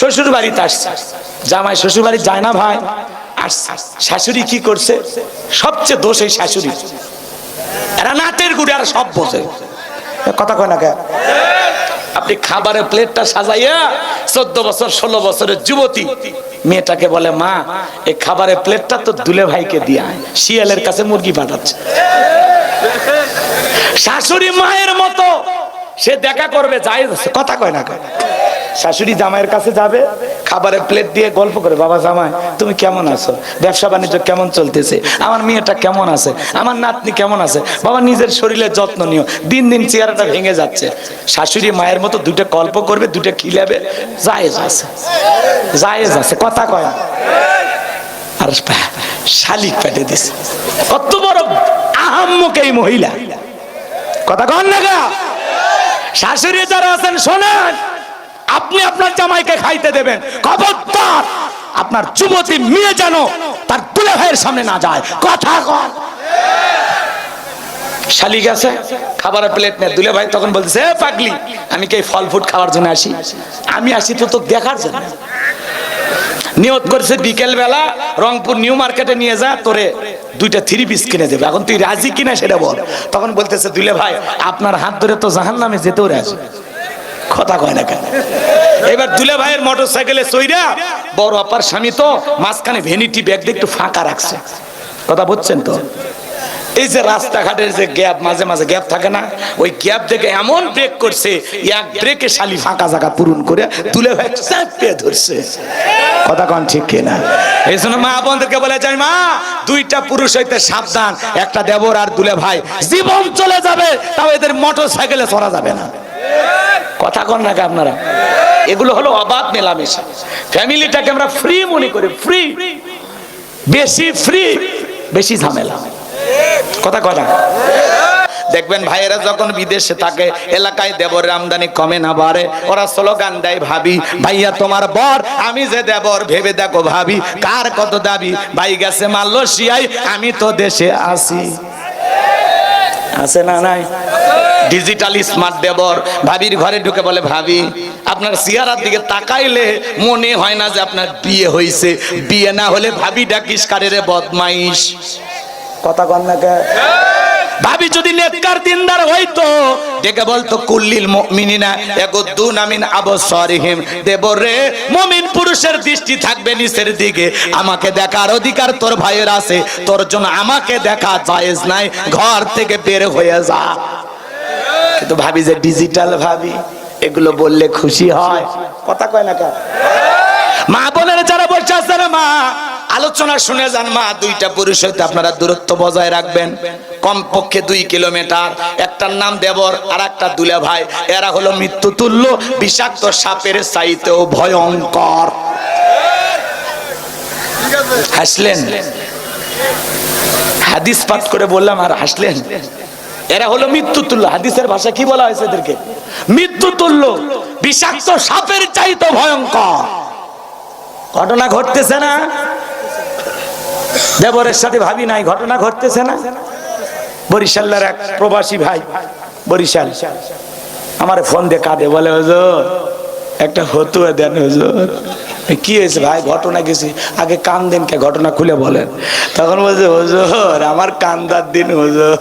শ্বশুর বাড়িতে আসছে। জামাই শ্বশুর বাড়ি যায় না ভাই। আসছে শাশুড়ি কি করছে? সবচেয়ে দোষ এই শাশুড়ি। এরা নাটের গুড়ে আর সব বোঝে। কথা কয় না কে? আপনি খাবারের প্লেটটা সাজাইয়া চোদ্দ বছর, ষোলো বছরের যুবতী মেয়েটাকে বলে, মা, এই খাবারের প্লেটটা তো দুলে ভাইকে দিয়া শিয়ালের কাছে মুরগি পাঠাচ্ছে। শাশুড়ি মায়ের মতো সে দেখা করবে যাই কথা কয় না কয় শাশুড়ি জামাইয়ের কাছে যাবে, খাবারের প্লেট দিয়ে গল্প করে, বাবা জামাই, তুমি কেমন আছো? ব্যবসা বাণিজ্য কেমন চলতেছে? আমার মেয়েটা কেমন আছে? আমার নাতনি কেমন আছে? বাবা নিজের শরীরের যত্ন নিও। দিন দিন চেহারাটা ভেঙে যাচ্ছে। শাশুড়ি মায়ের মতো দুটো গল্প করবে দুটো খিলাবে। জায়েজ আছে। জায়েজ আছে। কথা কয়। আর শালিক পেটে দিছে। কত বড় আহাম্মক এই মহিলা। কথা কন না? শাশুড়ি যারা আছেন, শোনেন। আপনি আপনার জামাইকে খাইতে দেবেন। খবরদার, আপনার যুবতী মেয়ে যেন তার দুলে ভাইয়ের সামনে না যায়। কথা কন। শালিক আছে খাবারের প্লেট নিয়ে দুলে ভাই তখন বলতেছে, "এ পাগলি, আমি কি ফল ফুড খাওয়ার জন্য আসি? আমি আসি তো তো দেখার জন্য। নিয়ত করছে বিকেল বেলা রংপুর নিউ মার্কেটে নিয়ে যা, তোরে দুইটা থ্রি পিস কিনে দেবে। এখন তুই রাজি কিনা সেটা বল। তখন বলতেছে, দুলে ভাই, আপনার হাত ধরে তো জাহান নামে যেতেও রাজি। কথা কয় না কেন? এবার দুলে ভাইয়ের মোটর সাইকেলে সইরা বড় আপার স্বামী তো মাঝখানে ভেনিটি ব্যাগ দিয়ে একটু ফাঁকা রাখছে। কথা বুঝছেন তো? এই যে রাস্তাঘাটের যে গ্যাপ, মাঝে মাঝে গ্যাপ থাকে না, ওই গ্যাপ থেকে এমন ব্রেক করছে, এক ব্রেকে শালি ফাঁকা জায়গা পূরণ করে তুলে ভাই চাপিয়ে ধরছে। কথা কন ঠিক কিনা? এই জন্য মা বোনদেরকে বলে যায়, মা, দুইটা পুরুষ হইতে সাবধান, একটা দেবর আর দুলে ভাই। জীবন চলে যাবে, তাও এদের মোটর সাইকেলে চড়া যাবে না। কথা কন নাকি আপনারা? এগুলো হলো অবাধ মেলামেশা। ফ্যামিলিটাকে আমরা ফ্রি মনে করি ফ্রি বেশি ফ্রি বেশি ঝামেলা। কথা কথা দেখবেন ভাইয়েরা যখন বিদেশে থাকে, এলাকায় দেবরের আমদানি কমে না বাড়ে। ওরা স্লোগান দেয়, ভাবি, ভাইয়া তোমার বর, আমি যে দেবর, ভেবে দেখো ভাবি, কার কত দাবি? ভাই গেছে মালয়েশিয়ায়, আমি তো দেশে আসি আছে না নাই? ডিজিটাল স্মার্ট দেবর ভাবির ঘরে ঢুকে বলে ভাবি আপনার চেহারার দিকে তাকাইলে মনে হয় না যে আপনার বিয়ে হয়েছে বিয়ে না হলে ভাবি ডাকিস কারের বদমাইশ? কথা কন না কে? ভাবি যদি নেককার দিনদার হইতো। ডেকে বলতো, কুল্লিল মুমিনিনা ইয়াগুদ্দুন মিন আবসারিহিম। দেবরে মুমিন পুরুষের দৃষ্টি থাকবে নিচের দিকে। আমাকে দেখার অধিকার তোর ভাইয়ের আছে। তোর জন্য আমাকে দেখা জায়েজ নাই। ঘর থেকে বের হয়ে যা। কিন্তু ভাবি যে ডিজিটাল ভাবি, এগুলো বললে খুশি হয়। কথা কয় না কেন? মা বোনের যারা বসে আছে না মা, আলোচনা শুনে যান মা, দুইটা পুরুষ হইতে আপনারা দূরত্ব বজায় রাখবেন। কমপক্ষে দুই কিলোমিটার, একটার নাম দেবর আর একটা দুলে ভাই। এরা হলো মৃত্যু তুল্য বিষাক্ত সাপের চাইতেও ভয়ঙ্কর। হাসলেন? হাদিস পাঠ করে বললাম, আর হাসলেন? এরা হলো মৃত্যু তুল্য হাদিসের ভাষা কি বলা হয়েছে এদেরকে? মৃত্যু তুল্য বিষাক্ত সাপের চাইতে ভয়ঙ্কর। ঘটনা ঘটতেছে না? দেবরের সাথে ভাবি নাই, ঘটনা ঘটতেছে না? বরিশালের এক প্রবাসী ভাই, বরিশাল, আমার ফোন দিয়ে কাঁদে, বলে, হুজুর, একটা হতুয়া দেন, হুজুর। কি হয়েছে ভাই? ঘটনা গেছি আগে কান দেন কে, ঘটনা খুলে বলেন। তখন বলছে, হুজুর, আমার কান্দার দিন, হুজুর।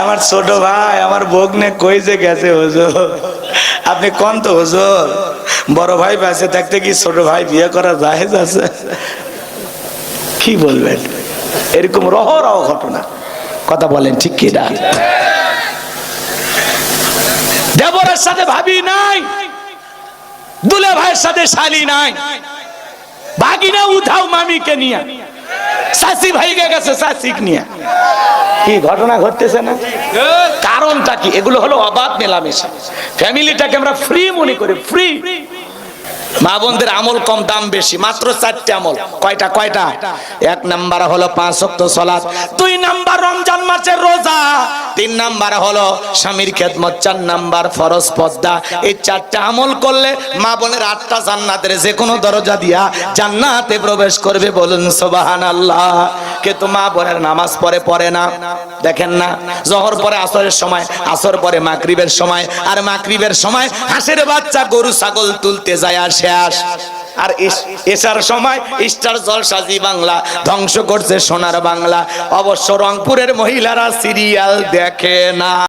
আমার ছোট ভাই, আমার বগ্নে কই যে গেছে, হুজুর? আপনি কোন তো, হুজুর? বড় ভাই বেঁচে থাকতে কি ছোট ভাই, বিয়ে করা জাহেজ আছে? কি বলবেন? এরকম রহ রহ ঘটনা। কথা বলেন, ঠিক কি না? দেবরের সাথে ভাবি নাই, দুলে ভাইয়ের সাথে শালি নাই। ভাগিনা উঠাও মামিকে নিয়ে। শাসি ভাইগে গেছে শাসিক নিয়ে। কি ঘটনা ঘটতেছে না? কারণটা কি? এগুলো হলো অবাধ মেলামেশা। ফ্যামিলিটাকে আমরা ফ্রি মনে করি ফ্রি মা বোনদের আমল কম, দাম বেশি। মাত্র চারটে আমল। কয়টা কয়টা? এক নাম্বার হলো পাঁচ অক্ত সলাৎ দুই নাম্বার রমজান মাসের রোজা। তিন নাম্বার হলো স্বামীর খেদমত। চার নাম্বার ফরজ পদ্মা এই চারটা আমল করলে মা বোনের আটটা জান্নাতের যে কোনো দরজা দিয়া জান্নাতে প্রবেশ করবে বলুন সোবাহান আল্লাহ কিন্তু মা বোনের নামাজ পড়ে পড়ে না। দেখেন না, জহর পরে আসরের সময়, আসর পরে মাকরিবের সময়, আর মাকরিবের সময় হাঁসের বাচ্চা গরু, ছাগল তুলতে যায় আর শেষ আর এস- এসার সময় স্টার জলসাজি বাংলা ধ্বংস করছে সোনার বাংলা। অবশ্য রংপুরের মহিলারা সিরিয়াল দেখে না।